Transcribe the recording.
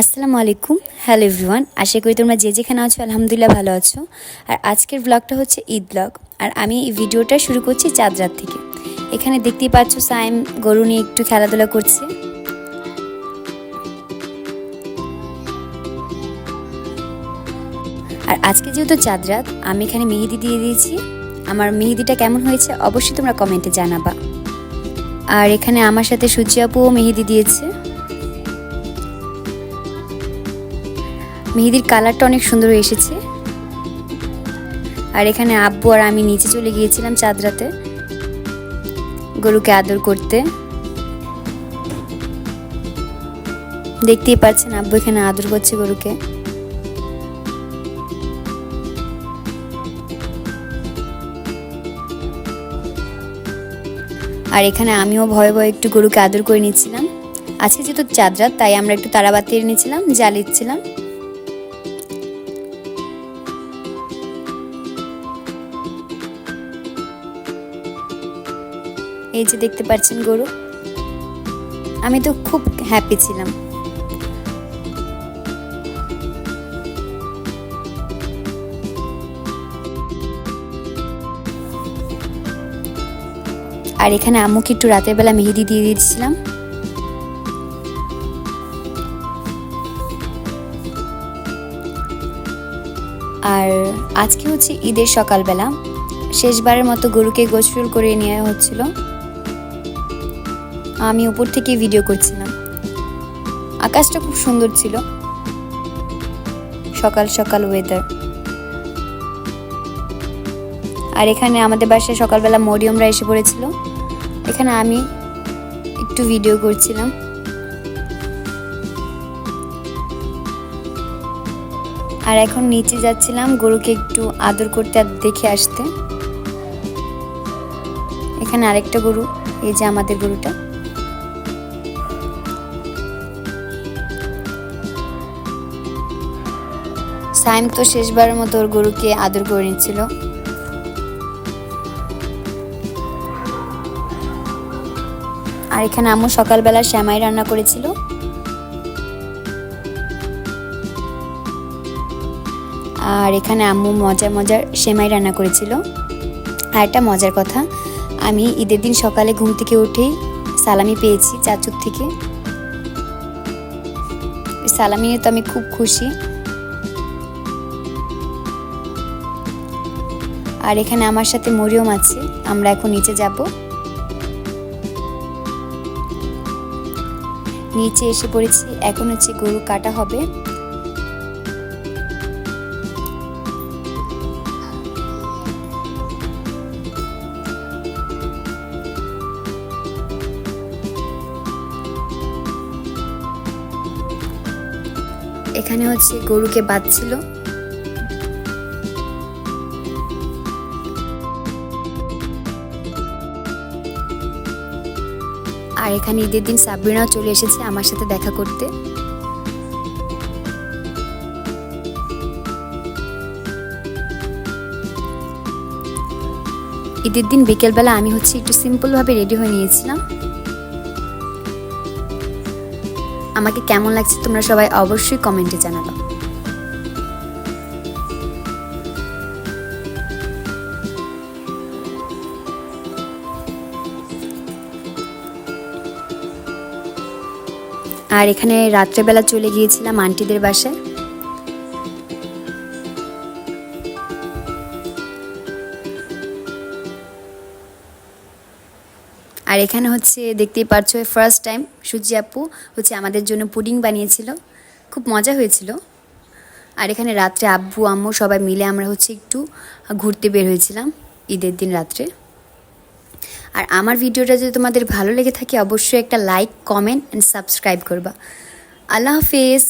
আসসালামু আলাইকুম। Hello everyone আশা করি তোমরা যে যেখানে আছো, আলহামদুলিল্লাহ ভালো আছো। আর আজকের ব্লগটা হচ্ছে ঈদ ব্লগ আর আমি এই ভিডিওটা শুরু করছি চাঁদ রাত থেকে। এখানে দেখতেই পাচ্ছ সাইম গরু নিয়ে একটু খেলাধুলা করছে। আর আজকে যেহেতু চাঁদ রাত, আমি এখানে মেহেদি দিয়ে দিয়েছি। আমার মেহেদিটা কেমন হয়েছে অবশ্যই তোমরা কমেন্টে জানাবা। আর এখানে আমার সাথে সূর্য আপুও মেহেদি দিয়েছে। মেহেদির কালারটা অনেক সুন্দর এসেছে। আর এখানে আব্বু আর আমি নিচে চলে গিয়েছিলাম চাঁদরাতে। গরুকে আদর করতে। দেখতেই পাচ্ছেন আব্বু এখানে আদর করছে গরুকে। আর এখানে আমিও ভয়ে ভয়ে একটু গরুকে আদর করে নিচ্ছিলাম। আজকে যেহেতু চাঁদরাত তাই আমরা একটু তারাবাতি এনেছিলাম জ্বালিয়েছিলাম এই যে দেখতে পাচ্ছেন গরু, আমি তো খুব হ্যাপি ছিলাম। আর এখানে আম্মুকে একটু রাতের বেলা মেহেদি দিয়ে দিয়েছিলাম। আর আজকে হচ্ছে ঈদের সকালবেলা। শেষবারের মতো গরুকে গোসল করে নেওয়া হচ্ছিল। আমি উপর থেকে ভিডিও করছিলাম। আকাশটা খুব সুন্দর ছিল। সকাল সকাল ওয়েদার আর এখানে আমাদের বাসায় সকালবেলা মরিয়মরা এসে পড়েছিল। এখানে আমি একটু ভিডিও করছিলাম। আর এখন নিচে যাচ্ছিলাম গরুকে একটু আদর করতে আর দেখে আসতে। এখানে আরেকটা গরু, এই যে আমাদের গরুটা। সাইম তো শেষবারের মতো ওর গরুকে আদর করে নিচ্ছিল। আর এখানে আম্মু সকালবেলা শ্যামাই রান্না করেছিল। আর এখানে আম্মু মজার মজার সেমাই রান্না করেছিল। আর একটা মজার কথা, আমি ঈদের দিন সকালে ঘুম থেকে উঠেই সালামি পেয়েছি চাচুর থেকে। সালামি তো আমি খুব খুশি। আর এখানে আমার সাথে মরিয়ম আছে। আমরা এখন নিচে যাব। নিচে এসে পড়েছি। এখন হচ্ছে গরু কাটা হবে। এখানে হচ্ছে গরুকে বাঁধছিল। আর এখানে ঈদের দিন সাবরিনাও চলে এসেছে আমার সাথে দেখা করতে। ঈদের দিন বিকেলবেলা আমি হচ্ছে একটু সিম্পলভাবে রেডি হয়ে নিয়েছিলাম। আমাকে কেমন লাগছে তোমরা সবাই অবশ্যই কমেন্টে জানাবে। আর এখানে রাত্রেবেলা চলে গিয়েছিলাম আন্টিদের বাসায়। আর এখানে হচ্ছে দেখতেই পারছ ফার্স্ট টাইম সূর্যি আপু হচ্ছে আমাদের জন্য পুডিং বানিয়েছিল। খুব মজা হয়েছিল। আর এখানে রাত্রে আব্বু, আম্মু সবাই মিলে আমরা হচ্ছে একটু ঘুরতে বের হয়েছিলাম ঈদের দিন রাত্রে। আর আমার ভিডিওটা যদি তোমাদের ভালো লেগে থাকে, অবশ্যই একটা লাইক কমেন্ট অ্যান্ড সাবস্ক্রাইব করবা। আল্লাহ হাফিজ।